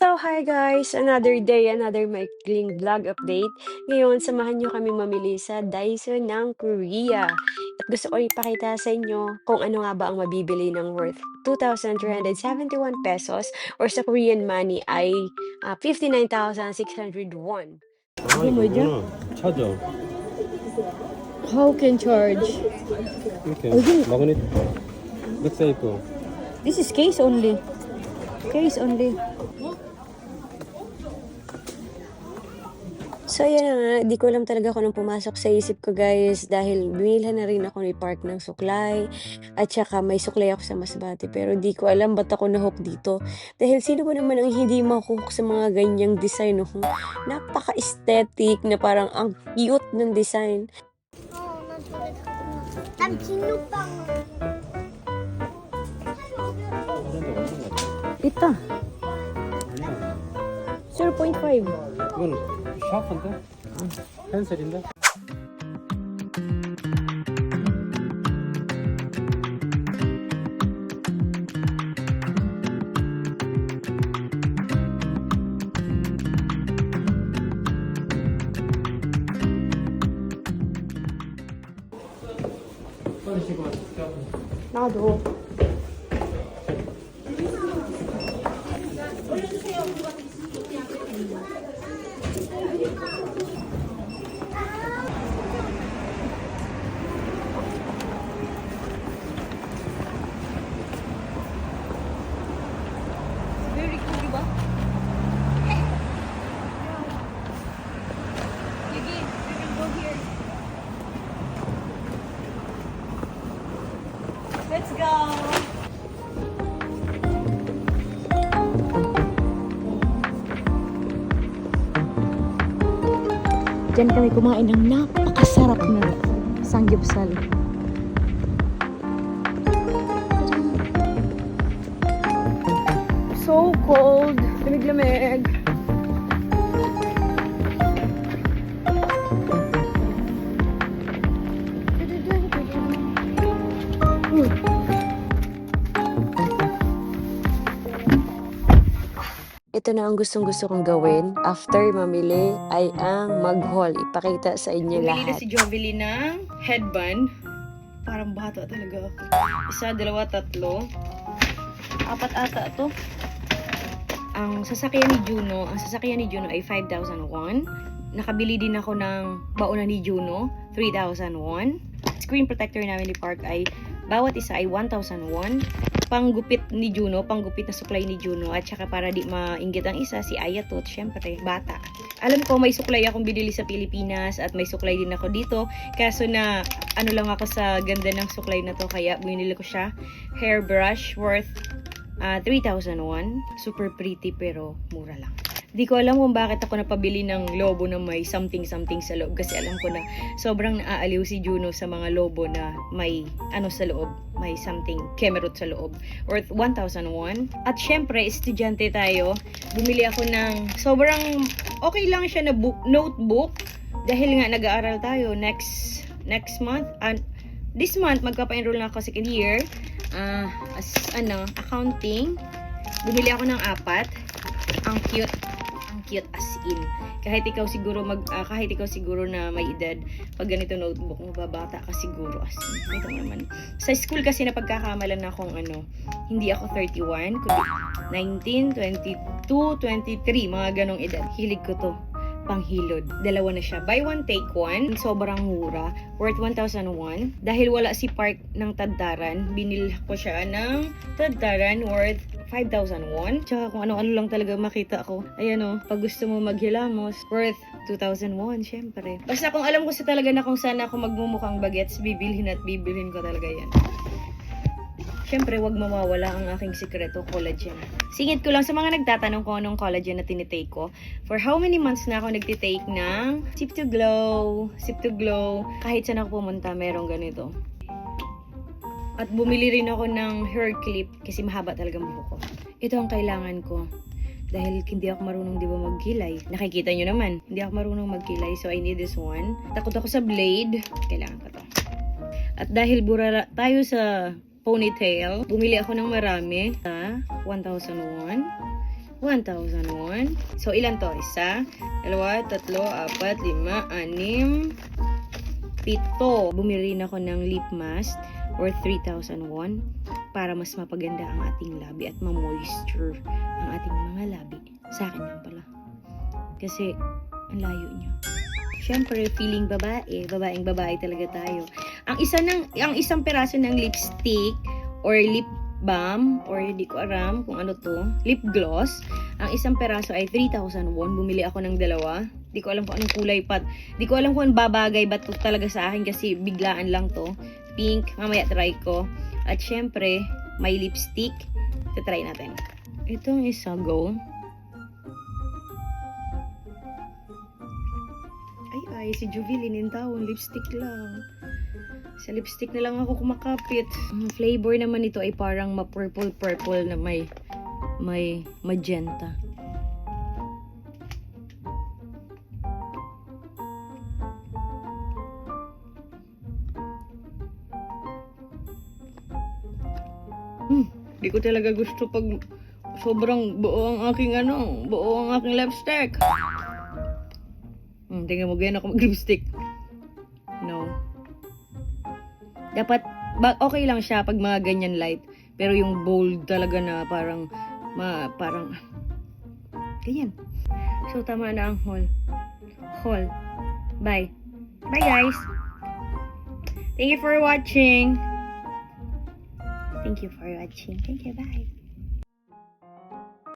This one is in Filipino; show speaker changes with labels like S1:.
S1: So, hi guys! Another day, another maikling vlog update. Ngayon, samahan nyo kami mamili sa Daiso ng Korea. At gusto ko ipakita sa inyo kung ano nga ba ang mabibili ng worth 2,371 pesos or sa Korean money ay ah, 59,600 won.
S2: 아,
S1: 이게 뭐죠?
S2: 이거구나. 찾아.
S1: How can charge?
S2: 이렇게.
S1: 여기-
S2: 마그넷. 렉사 있고.
S1: This is case only. Case only. So, ayan na. Di ko alam talaga kung anong pumasok sa isip ko, guys. Dahil binilhan na rin ako ni Park ng suklay. At saka may suklay ako sa Masbate. Pero di ko alam ba't ako nahook dito. Dahil sino ba naman ang hindi makuhook sa mga ganyang design, no? Napaka-aesthetic na parang ang cute ng design.
S3: Oh, nagsulit ako. Ang sinupang.
S1: Ito.
S2: 아니야.
S1: 0.5.
S2: 이건 샤프인데? 펜슬인데?
S1: 나도. Let's go! Diyan kami kumain ng napakasarap na sanggipsal. So cold. Lamig-lamig. Ito na ang gustong gusto kong gawin after mamili ay ang mag-haul. Ipakita sa inyo
S4: Bumili na
S1: lahat.
S4: si Jovely ng headband. Parang bata talaga ako. Isa, dalawa, tatlo. Apat ata to. Ang sasakyan ni Juno, ang sasakyan ni Juno ay 5,001. Nakabili din ako ng baona ni Juno, 3,001. Screen protector namin ni Park ay bawat isa ay 1,001. Panggupit ni Juno, panggupit na suklay ni Juno at saka para di mainggit ang isa si Ayatot, syempre bata. Alam ko may suklay akong binili sa Pilipinas at may suklay din ako dito. Kaso na ano lang ako sa ganda ng suklay na to kaya binili ko siya. Hairbrush worth ah, 3,001. Super pretty pero mura lang. Di ko alam kung bakit ako napabili ng lobo na may something-something sa loob. Kasi alam ko na sobrang naaaliw si Juno sa mga lobo na may ano sa loob. May something kemerut sa loob. Worth 1,001. At syempre, estudyante tayo. Bumili ako ng sobrang okay lang siya na book, notebook. Dahil nga nag-aaral tayo next next month. And this month, magpapa-enroll na ako second year. ah as ano, accounting. Bumili ako ng apat. Ang cute cute as in. Kahit ikaw siguro mag ah, kahit ikaw siguro na may edad, pag ganito notebook mo babata ka siguro as in. Ito naman. Sa school kasi na pagkakamalan na akong ano, hindi ako 31, kundi 19, 22, 23, mga ganong edad. Hilig ko to panghilod. Dalawa na siya. Buy one, take one. Sobrang mura. Worth 1,001. Dahil wala si Park ng Tadtaran, binil ko siya ng Tadtaran worth 5,001. Tsaka kung ano-ano lang talaga makita ko. Ayan o, pag gusto mo maghilamos, worth 2,001, syempre. Basta kung alam ko sa talaga na kung saan ako magmumukhang bagets, bibilhin at bibilhin ko talaga yan. Syempre, wag mawawala ang aking sikreto, collagen. Singit ko lang sa mga nagtatanong kung anong collagen na tinitake ko. For how many months na ako nagtitake ng Sip to Glow, Sip to Glow. Kahit saan ako pumunta, merong ganito. At bumili rin ako ng hair clip kasi mahaba talaga buhok ko. Ito ang kailangan ko. Dahil hindi ako marunong di ba magkilay. Nakikita nyo naman, hindi ako marunong magkilay. So I need this one. Takot ako sa blade. Kailangan ko to. At dahil burara tayo sa ponytail, bumili ako ng marami sa 1,001. 1,001. So, ilan to? Isa, dalawa, tatlo, apat, lima, anim, pito. Bumili rin ako ng lip mask worth 3,001 para mas mapaganda ang ating labi at ma-moisture ang ating mga labi. Sa akin lang pala. Kasi, ang layo niya. Siyempre, feeling babae, babaeng babae talaga tayo. Ang isa ng ang isang peraso ng lipstick or lip balm or hindi ko alam kung ano to, lip gloss. Ang isang peraso ay 3,000 won. Bumili ako ng dalawa. Di ko alam kung anong kulay pat. Di ko alam kung babagay ba to talaga sa akin kasi biglaan lang to. Pink, mamaya try ko. At syempre, may lipstick. Try natin. Itong isa, go. Ay, ay, si Jubilin yung tawon, lipstick lang. Sa lipstick na lang ako kumakapit. Ang flavor naman nito ay parang ma-purple-purple na may may magenta. Hmm, di ko talaga gusto pag sobrang buo ang aking ano, buo ang aking lipstick. Hmm, tingnan mo, ganyan ako mag-lipstick. No. Dapat, ba, okay lang siya pag mga ganyan light. Pero yung bold talaga na parang, ma, parang, ganyan. So, tama na ang haul. Haul. Bye. Bye, guys. Thank you for watching. Thank you for watching. Thank you. Bye.